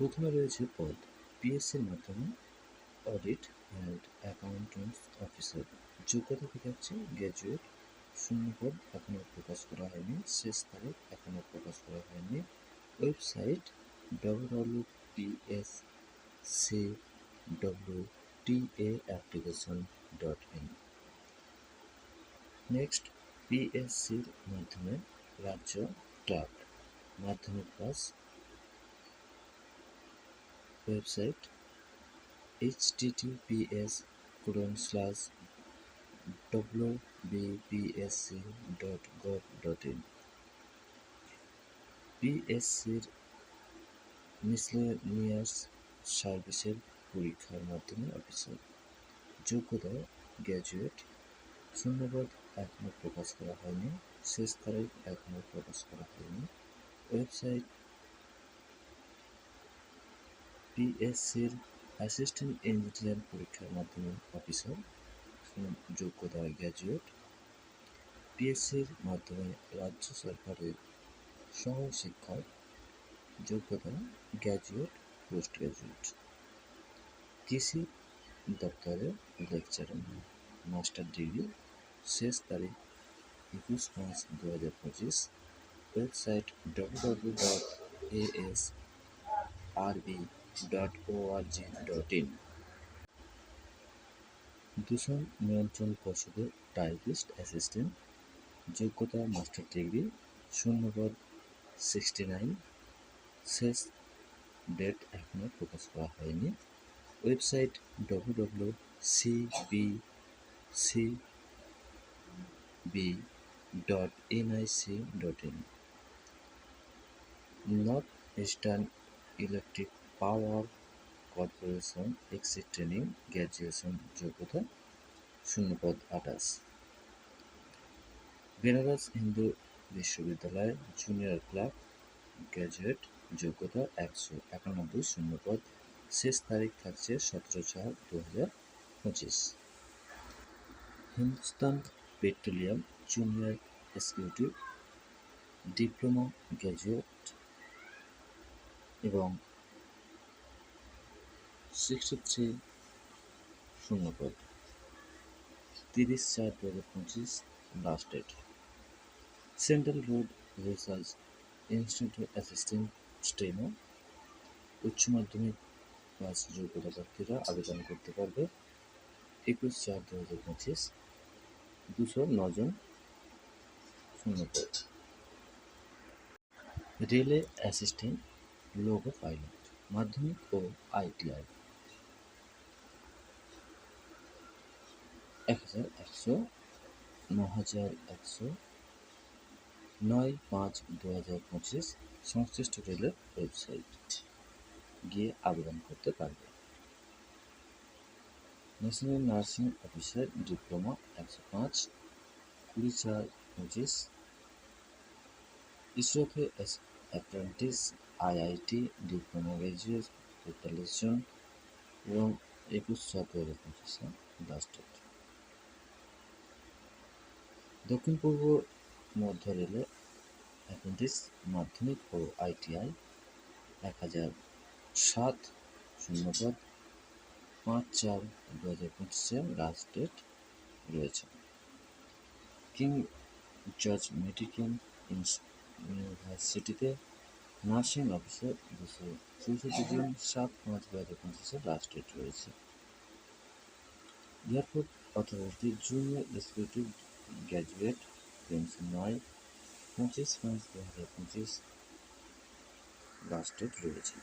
প্রথমে রয়েছে পদ পিএসসির মাধ্যমে অডিট অ্যান্ড অ্যাকাউন্টেন্টস অফিসার যোগ্যতা থেকে হচ্ছে গ্র্যাজুয়েট শূন্য পদ এখনও প্রকাশ করা হয়নি। শেষ তারিখ এখনও প্রকাশ করা হয়নি। Website W PS C W A application dot in next পিএসসির মাধ্যমে রাজ্য ক্লাব মাধ্যমিক pass website https colon slash wbpsc.gov.in পিএসসির মিসলেনিয়াস সার্ভিসের পরীক্ষার মাধ্যমে অফিসার যোগ্যতা গ্র্যাজুয়েট শূন্যপদ এখনও প্রকাশ করা হয়নি, শেষ তারিখ এখনও প্রকাশ করা হয়নি। ওয়েবসাইট পিএসসির অ্যাসিস্ট্যান্ট ইঞ্জিনিয়ার পরীক্ষার মাধ্যমে অফিসার যোগ্যতা গ্র্যাজুয়েট পিএসসির মাধ্যমে রাজ্য সরকারের সহশিক্ষক, যোগ্যতা গ্র্যাজুয়েট পোস্ট গ্র্যাজুয়েট কৃষি দপ্তরে লেকচারার মাস্টার ডিগ্রি শেষ তারিখ একুশ পাঁচ দু হাজার পঁচিশ। Website W W dot A S R B dot O R G dot in দূষণ নিয়ন্ত্রণ পর্ষদের টাইপিস্ট অ্যাসিস্ট্যান্ট, যোগ্যতা মাস্টার ডিগ্রি, শূন্যপদ সিক্সটি নাইন শেষ ডেট এখনও প্রকাশ করা হয়নি। Website W W C B C B dot N I C dot in north eastern electric power corporation exit training graduation যোগ্যতা শূন্যপদ আঠাশ। বেনারস হিন্দু বিশ্ববিদ্যালয় জুনিয়র ক্লাব গ্র্যাজুয়েট যোগ্যতা একশো একানব্বই শূন্যপদ। শেষ তারিখ থাকছে সতেরো চার দু হাজার পঁচিশ। Hindustan petroleum junior executive diploma graduate এবং সিক্সটি থ্রি শূন্যপদ তিরিশ চার দু হাজার পঁচিশ last date central road research institute assistant steno উচ্চ মাধ্যমিক পাস যোগ্যতা প্রার্থীরা আবেদন করতে পারবে। একুশ চার দু হাজার পঁচিশ, দুশো নজন শূন্যপদ রেলে অ্যাসিস্ট্যান্ট লোগো পাইলট মাধ্যমিক ও আইটিআই এক হাজার একশো ন হাজার একশো, নয় পাঁচ দু হাজার পঁচিশ সংশ্লিষ্ট রেলের ওয়েবসাইট গিয়ে আবেদন করতে পারবে। ন্যাশনাল নার্সিং অফিসার ডিপ্লোমা একশো পাঁচ, কুড়ি চার পঁচিশ ইসরোকে apprentice IIT diploma graduate preparation এবং একুশ চার দু হাজার পঁচিশে লাস্ট ডেট দক্ষিণ পূর্ব মধ্য রেলে অ্যাপ্রেন্টিস মাধ্যমিক ও আইটিআই এক হাজার সাত শূন্যপদ, পাঁচ চার দু হাজার পঁচিশে লাস্ট ডেট রয়েছে। কিং জর্জ মেডিকেল ইউনিভার্সিটিতে নার্সিং অফিসার দুশো চৌষট্টি জন, সাত পাঁচ দু হাজার পঁচিশে লাস্ট ডেট রয়েছে। Airport authority junior executive graduate pension নয় পঁচিশ পাঁচ দু হাজার পঁচিশ লাস্ট ডেট রয়েছে